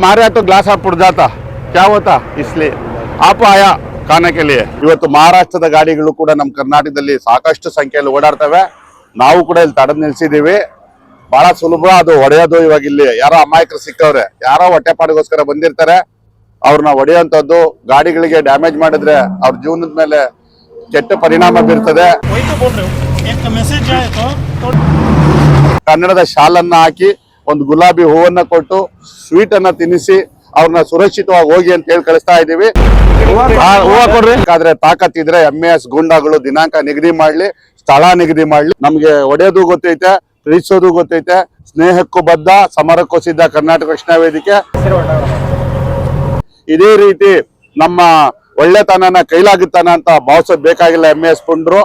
मारे तो ग्लास आप उड़ जाता क्या होता इसलिए आप आया खाने के लिए ಇವತ್ತು ಮಹಾರಾಷ್ಟ್ರದ ಗಾಡಿಗಳು ಕೂಡ ನಮ್ಮ ಕರ್ನಾಟಕದಲ್ಲಿ ಸಾಕಷ್ಟು ಸಂಖ್ಯೆಯಲ್ಲಿ ಓಡಾಡ್ತವೆ ನಾವು ಕೂಡ ಇಲ್ಲಿ ತಡೆದು ನಿಲ್ಸಿದೀವಿ ಬಹಳ ಸುಲಭ ಅದು ಹೊಡೆಯೋದು ಇವಾಗ ಇಲ್ಲಿ ಯಾರೋ ಅಮಾಯಕರು ಸಿಕ್ಕವ್ರೆ ಯಾರೋ ಹೊಟ್ಟೆಪಾಡಿಗೋಸ್ಕರ ಬಂದಿರ್ತಾರೆ ಅವ್ರನ್ನ ಹೊಡೆಯುವಂಥದ್ದು ಗಾಡಿಗಳಿಗೆ ಡ್ಯಾಮೇಜ್ ಮಾಡಿದ್ರೆ ಅವ್ರ ಜೀವನದ ಮೇಲೆ ಕೆಟ್ಟ ಪರಿಣಾಮ ಬೀರ್ತದೆ वही तो बोल रहे हो एक मैसेज जाए तो तो ಕನ್ನಡದ ಶಾಲನ್ನ ಹಾಕಿ ಒಂದು ಗುಲಾಬಿ ಹೂವನ್ನ ಕೊಟ್ಟು ಸ್ವೀಟ್ ಅನ್ನ ತಿನ್ನಿಸಿ ಅವ್ರನ್ನ ಸುರಕ್ಷಿತವಾಗಿ ಹೋಗಿ ಅಂತ ಹೇಳಿ ಕಳಿಸ್ತಾ ಇದೀವಿ ಹಾ, ಹೂವ ಕೊಡ್ರಿ. ಆದ್ರೆ ತಾಕತ್ತಿದ್ರೆ ಎಂ ಎಸ್ ಗೂಂಡಾಗಳು ದಿನಾಂಕ ನಿಗದಿ ಮಾಡ್ಲಿ ಸ್ಥಳ ನಿಗದಿ ಮಾಡ್ಲಿ. ನಮ್ಗೆ ಒಡೆಯೋದು ಗೊತ್ತೈತೆ ಪ್ರೀತಿಸೋದು ಗೊತ್ತೈತೆ. ಸ್ನೇಹಕ್ಕೂ ಬದ್ಧ ಸಮರಕ್ಕೂ ಸಿದ್ಧ ಕರ್ನಾಟಕ ರಕ್ಷಣಾ ವೇದಿಕೆ. ಇದೇ ರೀತಿ ನಮ್ಮ ಒಳ್ಳೆತನನ ಕೈಲಾಗುತ್ತಾನ ಅಂತ ಭಾವಿಸೋದ್ ಬೇಕಾಗಿಲ್ಲ ಎಂ ಎಸ್ ಪುಂಡ್ರು.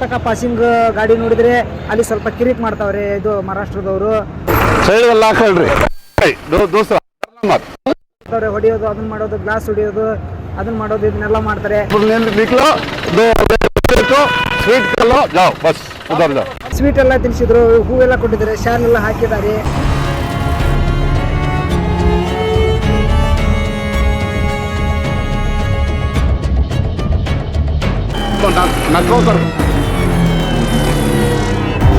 ಕರ್ನಾಟಕ ಪಾಸಿಂಗ್ ಗಾಡಿ ನೋಡಿದ್ರೆ ಅಲ್ಲಿ ಸ್ವಲ್ಪ ಕಿರಿಕ್ ಮಾಡ್ತಾವ್ರೆ ಇದು ಮಹಾರಾಷ್ಟ್ರದವರು. ಹೊಡಿಯೋದು ಅದನ್ನ ಮಾಡೋದು ಗ್ಲಾಸ್ ಹೊಡಿಯೋದು ಅದನ್ನ ಮಾಡೋದು ಇದನ್ನೆಲ್ಲ ಮಾಡ್ತಾರೆ. ಸ್ವೀಟ್ ಎಲ್ಲ ತಿನ್ಸಿದ್ರು ಹೂವೆಲ್ಲ ಕೊಟ್ಟಿದ್ದಾರೆ ಶಾಲ್ ಎಲ್ಲ ಹಾಕಿದ್ದಾರೆ. ನಕ್ಕೋ ಸರ್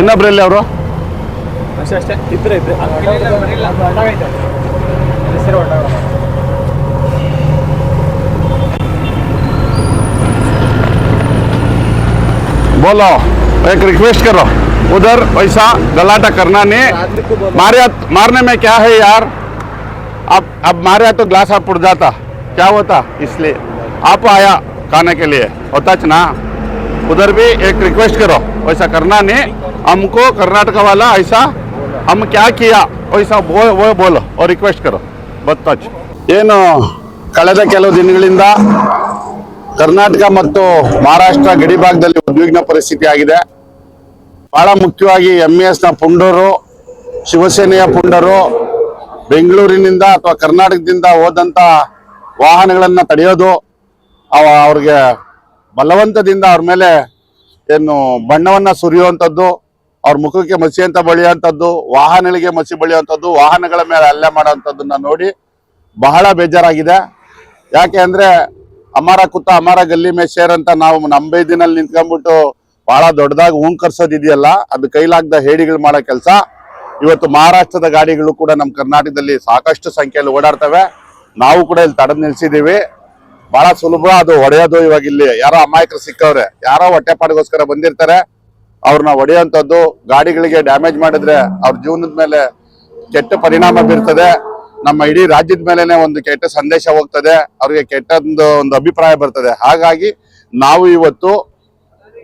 ಇನ್ನೊಬ್ರಲ್ಲಿ ಅವರು बोलो एक रिक्वेस्ट करो उधर वैसा गलाटा करना नहीं मारे मारने में क्या है यार अब अब मारे तो ग्लास आप उड़ जाता क्या होता इसलिए आप आया खाने के लिए होता ना उधर भी एक रिक्वेस्ट करो वैसा करना नहीं हमको कर्नाटक वाला ऐसा हम क्या किया वैसा वो वो बोलो और रिक्वेस्ट करो ಬತ್ತಾಚ್ ಏನು ಕಳೆದ ಕೆಲವು ದಿನಗಳಿಂದ ಕರ್ನಾಟಕ ಮತ್ತು ಮಹಾರಾಷ್ಟ್ರ ಗಡಿ ಭಾಗದಲ್ಲಿ ಉದ್ವಿಗ್ನ ಪರಿಸ್ಥಿತಿ ಆಗಿದೆ ಬಹಳ ಮುಖ್ಯವಾಗಿ ಎಂ ಎಸ್ ನ ಪುಂಡರು ಶಿವಸೇನೆಯ ಪುಂಡರು ಬೆಂಗಳೂರಿನಿಂದ ಅಥವಾ ಕರ್ನಾಟಕದಿಂದ ಹೋದಂತ ವಾಹನಗಳನ್ನ ತಡೆಯೋದು ಅವ ಅವ್ರಿಗೆ ಬಲವಂತದಿಂದ ಅವ್ರ ಮೇಲೆ ಏನು ಬಣ್ಣವನ್ನ ಸುರಿಯುವಂಥದ್ದು, ಅವ್ರ ಮುಖಕ್ಕೆ ಮಸಿ ಅಂತ ಬಳಿಯುವಂಥದ್ದು, ವಾಹನಗಳಿಗೆ ಮಸಿ ಬಳಿಯುವಂಥದ್ದು, ವಾಹನಗಳ ಮೇಲೆ ಹಲ್ಲೆ ಮಾಡುವಂಥದ್ದನ್ನ ನೋಡಿ ಬಹಳ ಬೇಜಾರಾಗಿದೆ. ಯಾಕೆ ಅಂದ್ರೆ ಅಮರ ಕುತ್ತ ಅಮರ ಗಲ್ಲಿ ಮೇ ಶೇರ್ ಅಂತ ನಾವು ನಂಬೈದಿನಲ್ಲಿ ನಿಂತ್ಕೊಂಡ್ಬಿಟ್ಟು ಬಹಳ ದೊಡ್ಡದಾಗಿ ಹೂಂಕರ್ಸೋದಿದೆಯಲ್ಲ ಅದು ಕೈಲಾಗ್ದ ಹೇಡಿಗಳು ಮಾಡೋ ಕೆಲಸ. ಇವತ್ತು ಮಹಾರಾಷ್ಟ್ರದ ಗಾಡಿಗಳು ಕೂಡ ನಮ್ಮ ಕರ್ನಾಟಕದಲ್ಲಿ ಸಾಕಷ್ಟು ಸಂಖ್ಯೆಯಲ್ಲಿ ಓಡಾಡ್ತವೆ. ನಾವು ಕೂಡ ಇಲ್ಲಿ ತಡೆದು ನಿಲ್ಸಿದೀವಿ. ಬಹಳ ಸುಲಭ, ಅದು ಹೊಡೆಯೋದು ಇವಾಗ ಇಲ್ಲಿ ಯಾರೋ ಅಮಾಯಕರು ಸಿಕ್ಕವ್ರೆ. ಯಾರೋ ಹೊಟ್ಟೆಪಾಡಿಗೋಸ್ಕರ ಬಂದಿರ್ತಾರೆ. ಅವ್ರನ್ನ ಹೊಡೆಯುವಂಥದ್ದು, ಗಾಡಿಗಳಿಗೆ ಡ್ಯಾಮೇಜ್ ಮಾಡಿದ್ರೆ ಅವ್ರ ಜೀವನದ ಮೇಲೆ ಕೆಟ್ಟ ಪರಿಣಾಮ ಬೀರ್ತದೆ. ನಮ್ಮ ಇಡೀ ರಾಜ್ಯದ ಮೇಲೆನೆ ಒಂದು ಕೆಟ್ಟ ಸಂದೇಶ ಹೋಗ್ತದೆ. ಅವ್ರಿಗೆ ಕೆಟ್ಟದೊಂದು ಒಂದು ಅಭಿಪ್ರಾಯ ಬರ್ತದೆ. ಹಾಗಾಗಿ ನಾವು ಇವತ್ತು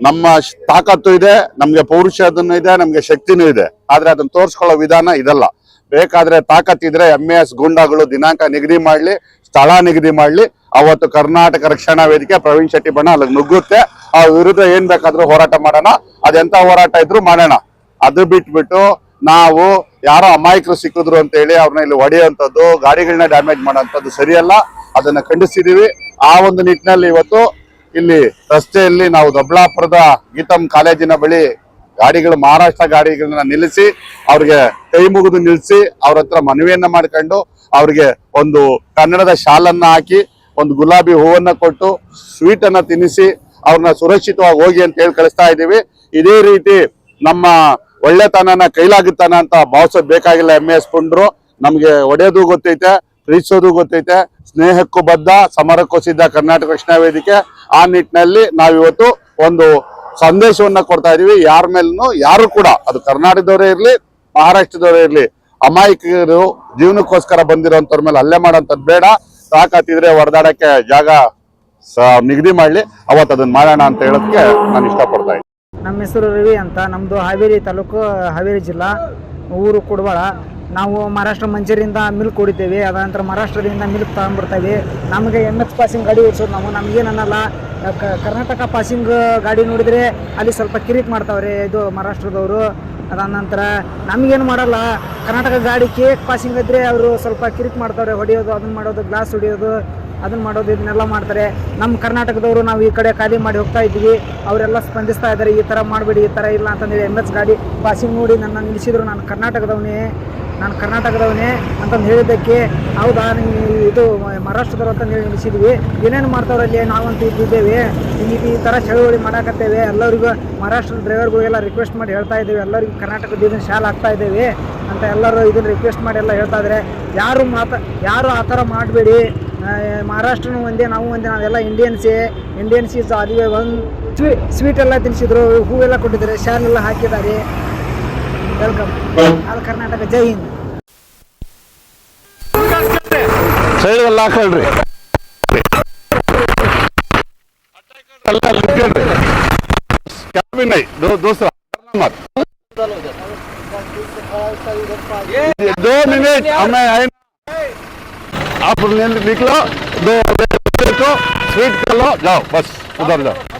ನಮ್ಮ ತಾಕತ್ತು ಇದೆ, ನಮ್ಗೆ ಪೌರುಷದನ್ನು ಇದೆ, ನಮ್ಗೆ ಶಕ್ತಿನೂ ಇದೆ. ಆದ್ರೆ ಅದನ್ನ ತೋರಿಸ್ಕೊಳ್ಳೋ ವಿಧಾನ ಇದಲ್ಲ. ಬೇಕಾದ್ರೆ ತಾಕತ್ತಿದ್ರೆ ಎಂ ಎಸ್ ಗೂಂಡಾಗಳು ದಿನಾಂಕ ನಿಗದಿ ಮಾಡ್ಲಿ ಸ್ಥಳ ನಿಗದಿ ಮಾಡಲಿ. ಅವತ್ತು ಕರ್ನಾಟಕ ರಕ್ಷಣಾ ವೇದಿಕೆ ಪ್ರವೀಣ್ ಶೆಟ್ಟಿ ಬಣ್ಣ ಅಲ್ಲಿಗೆ ನುಗ್ಗುತ್ತೆ. ಆ ವಿರುದ್ಧ ಏನ್ ಬೇಕಾದ್ರೂ ಹೋರಾಟ ಮಾಡೋಣ. ಅದೆಂತ ಹೋರಾಟ ಇದ್ರು ಮಾಡೋಣ. ಅದು ಬಿಟ್ಬಿಟ್ಟು ನಾವು ಯಾರೋ ಅಮಾಯಕರು ಸಿಕ್ಕಿದ್ರು ಅಂತ ಹೇಳಿ ಅವ್ರನ್ನ ಇಲ್ಲಿ ಹೊಡೆಯುವಂಥದ್ದು ಗಾಡಿಗಳನ್ನ ಡ್ಯಾಮೇಜ್ ಮಾಡೋಂಥದ್ದು ಸರಿಯಲ್ಲ. ಅದನ್ನ ಖಂಡಿಸಿದೀವಿ. ಆ ಒಂದು ನಿಟ್ಟಿನಲ್ಲಿ ಇವತ್ತು ಇಲ್ಲಿ ರಸ್ತೆಯಲ್ಲಿ ನಾವು ದೊಬ್ಳಾಪುರದ ಗೀತಂ ಕಾಲೇಜಿನ ಬಳಿ ಗಾಡಿಗಳು, ಮಹಾರಾಷ್ಟ್ರ ಗಾಡಿಗಳನ್ನ ನಿಲ್ಲಿಸಿ, ಅವ್ರಿಗೆ ಕೈ ಮುಗಿದು ನಿಲ್ಲಿಸಿ ಅವ್ರ ಹತ್ರ ಮನವಿಯನ್ನ ಮಾಡ್ಕೊಂಡು ಅವ್ರಿಗೆ ಒಂದು ಕನ್ನಡದ ಶಾಲನ್ನ ಹಾಕಿ, ಒಂದು ಗುಲಾಬಿ ಹೂವನ್ನ ಕೊಟ್ಟು ಸ್ವೀಟ್ ಅನ್ನ ತಿನ್ನಿಸಿ ಅವ್ರನ್ನ ಸುರಕ್ಷಿತವಾಗಿ ಹೋಗಿ ಅಂತ ಹೇಳಿ ಕಳಿಸ್ತಾ ಇದ್ದೀವಿ. ಇದೇ ರೀತಿ ನಮ್ಮ ಒಳ್ಳೆತನನ ಕೈಲಾಗುತ್ತಾನ ಅಂತ ಭಾವಿಸೋದ್ ಬೇಕಾಗಿಲ್ಲ ಎಂ ಎಸ್ ಪುಂಡ್ರು. ನಮ್ಗೆ ಒಡೆಯೋದು ಗೊತ್ತೈತೆ, ಪ್ರೀತಿಸೋದು ಗೊತ್ತೈತೆ. ಸ್ನೇಹಕ್ಕೂ ಬದ್ಧ, ಸಮರಕ್ಕೂ ಸಿದ್ಧ ಕರ್ನಾಟಕ ರಕ್ಷಣಾ ವೇದಿಕೆ. ಆ ನಿಟ್ಟಿನಲ್ಲಿ ನಾವಿವತ್ತು ಒಂದು ಸಂದೇಶವನ್ನ ಕೊಡ್ತಾ ಇದೀವಿ ಯಾರ ಮೇಲೂ ಯಾರು ಕೂಡ, ಅದು ಕರ್ನಾಟಕದವರೇ ಇರಲಿ, ಮಹಾರಾಷ್ಟ್ರದವರೇ ಇರ್ಲಿ ಅಮಾಯಕರು ಜೀವನಕ್ಕೋಸ್ಕರ ಬಂದಿರೋಂಥವ್ರ ಮೇಲೆ ಹಲ್ಲೆ ಮಾಡೋಂಥದ್ದು ಬೇಡ. ತಾಕತ್ತಿದ್ರೆ ಹೊಡೆದಾಡಕ್ಕೆ ಜಾಗ ನಿಗದಿ ಮಾಡಲಿ. ಅವತ್ತು ಅದನ್ನ ಮಾಡೋಣ ಅಂತ ಹೇಳೋದಕ್ಕೆ ನಾನು ಇಷ್ಟಪಡ್ತಾ ಇದ್ದೀನಿ. ನಮ್ಮ ಹೆಸರು ರವಿ ಅಂತ. ನಮ್ಮದು ಹಾವೇರಿ ತಾಲೂಕು, ಹಾವೇರಿ ಜಿಲ್ಲಾ, ಊರು ಕುಡವಾಳ. ನಾವು ಮಹಾರಾಷ್ಟ್ರ ಮಂಜೂರಿಂದ ಮಿಲ್ಕ್ ಹೊಡಿತೇವೆ ಅದ ನಂತರ ಮಹಾರಾಷ್ಟ್ರದಿಂದ ಮಿಲ್ಕ್ ತಗೊಂಡ್ಬಿಡ್ತೇವೆ ನಮಗೆ ಎಂ ಎಚ್ ಪಾಸಿಂಗ್ ಗಾಡಿ ಓಡಿಸೋದು ನಾವು. ನಮಗೇನನ್ನಲ್ಲ ಕರ್ನಾಟಕ ಪಾಸಿಂಗ್ ಗಾಡಿ ನೋಡಿದರೆ ಅಲ್ಲಿ ಸ್ವಲ್ಪ ಕಿರಿಕ್ ಮಾಡ್ತಾವ್ರೆ. ಇದು ಮಹಾರಾಷ್ಟ್ರದವರು. ಅದಾದ ನಂತರ ನಮಗೇನು ಮಾಡಲ್ಲ. ಕರ್ನಾಟಕ ಗಾಡಿ ಕೇಕ್ ಪಾಸಿಂಗ್ ಇದ್ದರೆ ಅವರು ಸ್ವಲ್ಪ ಕಿರಿಕ್ ಮಾಡ್ತಾರೆ ಹೊಡೆಯೋದು ಅದನ್ನ ಮಾಡೋದು ಗ್ಲಾಸ್ ಹೊಡೆಯೋದು ಅದನ್ನ ಮಾಡೋದು, ಇದನ್ನೆಲ್ಲ ಮಾಡ್ತಾರೆ. ನಮ್ಮ ಕರ್ನಾಟಕದವರು ನಾವು ಈ ಕಡೆ ಖಾಲಿ ಮಾಡಿ ಹೋಗ್ತಾ ಇದ್ವಿ ಅವರೆಲ್ಲ ಸ್ಪಂದಿಸ್ತಾ ಇದ್ದಾರೆ ಈ ಥರ ಮಾಡಬೇಡಿ, ಈ ಥರ ಇಲ್ಲ ಅಂತಂದೇಳಿ ಎಂ ಎಸ್ ಗಾಡಿ ಪಾಸಿಂಗ್ ನೋಡಿ ನನ್ನ ನಿಲ್ಲಿಸಿದ್ರು ನಾನು ಕರ್ನಾಟಕದವನೇ. ನಾನು ಕರ್ನಾಟಕದವನೇ ಅಂತಂದು ಹೇಳಿದ್ದಕ್ಕೆ, ಹೌದಾ ನೀವು ಇದು ಮಹಾರಾಷ್ಟ್ರದವ್ರು ಅಂತ ಹೇಳಿ ನಿಲ್ಲಿಸಿದ್ವಿ. ಏನೇನು ಮಾಡ್ತಾವ್ರೆ ಅಲ್ಲಿ? ನಾವಂತೂ ಇದ್ದಿದ್ದೇವೆ ಈ ಈ ಥರ ಚಳುವಳಿ ಮಾಡಾಕತ್ತೇವೆ. ಎಲ್ಲರಿಗೂ ಮಹಾರಾಷ್ಟ್ರದ ಡ್ರೈವರ್ಗಳಿಗೆಲ್ಲ ರಿಕ್ವೆಸ್ಟ್ ಮಾಡಿ ಹೇಳ್ತಾ ಇದ್ದೇವೆ. ಎಲ್ಲರಿಗೂ ಕರ್ನಾಟಕದ ಇದನ್ನು ಶಾಲೆ ಹಾಕ್ತಾ ಇದ್ದೇವೆ ಅಂತ ಎಲ್ಲರೂ ಇದನ್ನು ರಿಕ್ವೆಸ್ಟ್ ಮಾಡಿ ಎಲ್ಲ ಹೇಳ್ತಾ ಇದ್ದಾರೆ. ಯಾರು ಮಾತಾ ಯಾರು ಆ ಥರ ಮಾಡಬೇಡಿ. ಮಹಾರಾಷ್ಟ್ರನು ಒಂದೇ, ನಾವು ಒಂದೇ, ನಾವೆಲ್ಲ ಇಂಡಿಯನ್ಸೇ ಇಂಡಿಯನ್ಸ್ ಇಸ್ ಅದುವೇ ಒಂದು ಸ್ವೀ ಸ್ವೀಟ್ ಎಲ್ಲ ತಿನ್ನಿಸಿದ್ರು ಹೂವೆಲ್ಲ ಕೊಟ್ಟಿದ್ದಾರೆ, ಶಾಲೆಲ್ಲ ಹಾಕಿದ್ದಾರೆ. ವೆಲ್ಕಮ್ ಆಲ್ ಕರ್ನಾಟಕ ಜೈ ಹಿಂದ್ ಸೈಡ್ಗೆಲ್ಲ ಹಾಕೊಳ್ರಿ ಎಲ್ಲ ಕುತ್ಕೊಳ್ರಿ ಕ್ಯಾಬಿನ್ ಐ ದೋ ದೋಸ್ರ मत ये दो मिनट हमें आए आप ने- निकलो दो को स्वीट कर लो जाओ बस उधर जाओ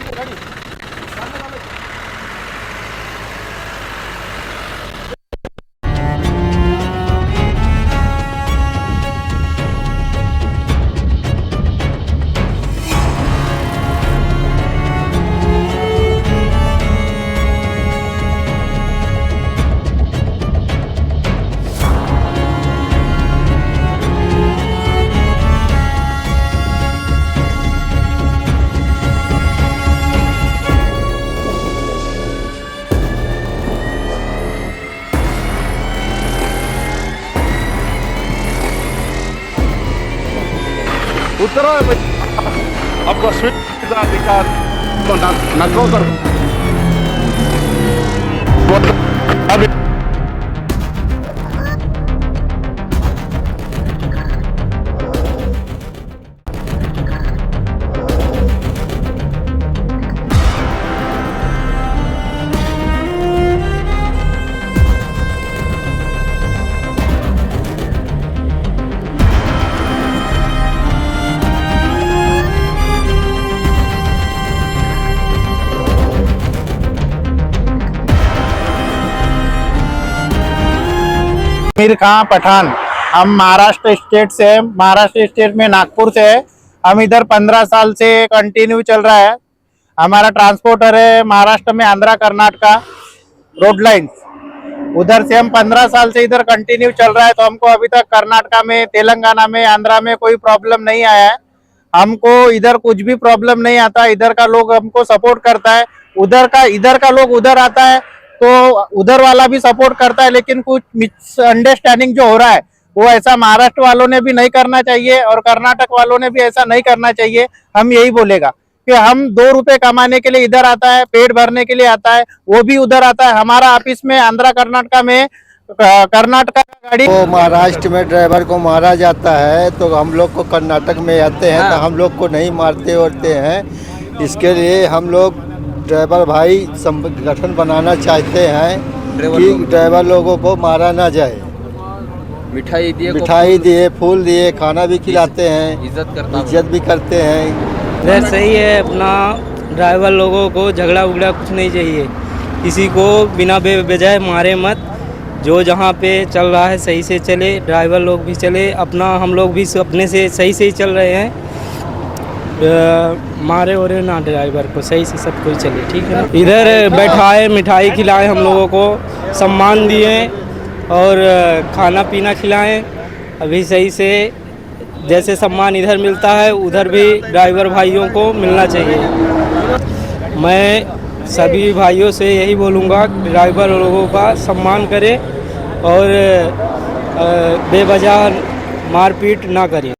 tweede bot op was wit de dictator van dat Aamir खां पठान। हम महाराष्ट्र स्टेट से। महाराष्ट्र स्टेट में नागपुर से है। हम इधर पंद्रह साल से कंटिन्यू चल रहा है। हमारा ट्रांसपोर्टर है महाराष्ट्र में आंध्रा कर्नाटका रोड लाइन उधर से हम पंद्रह साल से इधर कंटिन्यू चल रहा है तो हमको अभी तक कर्नाटका में, तेलंगाना में, आंध्रा में कोई प्रॉब्लम नहीं आया है। हमको इधर कुछ भी प्रॉब्लम नहीं आता, इधर का लोग हमको सपोर्ट करता है। उधर का, इधर का लोग उधर आता है। तो उधर वाला भी सपोर्ट करता है लेकिन कुछ मिसअंडरस्टैंडिंग जो हो रहा है वो ऐसा महाराष्ट्र वालों ने भी नहीं करना चाहिए और कर्नाटक वालों ने भी ऐसा नहीं करना चाहिए हम यही बोलेगा कि हम दो रुपए कमाने के लिए इधर आता है पेट भरने के लिए आता है वो भी उधर आता है। हमारा ऑफ़िस में आंध्रा कर्नाटका में कर्नाटका का गाड़ी को महाराष्ट्र में ड्राइवर को मारा जाता है तो हम लोग को कर्नाटक में आते हैं तो हम लोग को नहीं मारते उरते हैं। इसके लिए हम लोग ड्राइवर भाई संगठन बनाना चाहते हैं कि ड्राइवर लोगों को मारा ना जाए। मिठाई दिए मिठाई दिए फूल दिए खाना भी खिलाते हैं इज़्ज़त करता हूँ। इज़्ज़त भी करते हैं। इधर सही है अपना ड्राइवर लोगों को झगड़ा उगड़ा कुछ नहीं चाहिए। किसी को बिना बेवजह मारे मत। जो जहाँ पे चल रहा है सही से चले ड्राइवर लोग भी चले अपना हम लोग भी अपने से सही से ही चल रहे हैं। मारे ओरे ना ड्राइवर को सही से सब कुछ चले ठीक है इधर बैठाए मिठाई खिलाए हम लोगों को सम्मान दिए और खाना पीना खिलाएँ। अभी सही से जैसे सम्मान इधर मिलता है उधर भी ड्राइवर भाइयों को मिलना चाहिए। मैं सभी भाइयों से यही बोलूँगा ड्राइवर लोगों का सम्मान करें और बेवजह मारपीट ना करें।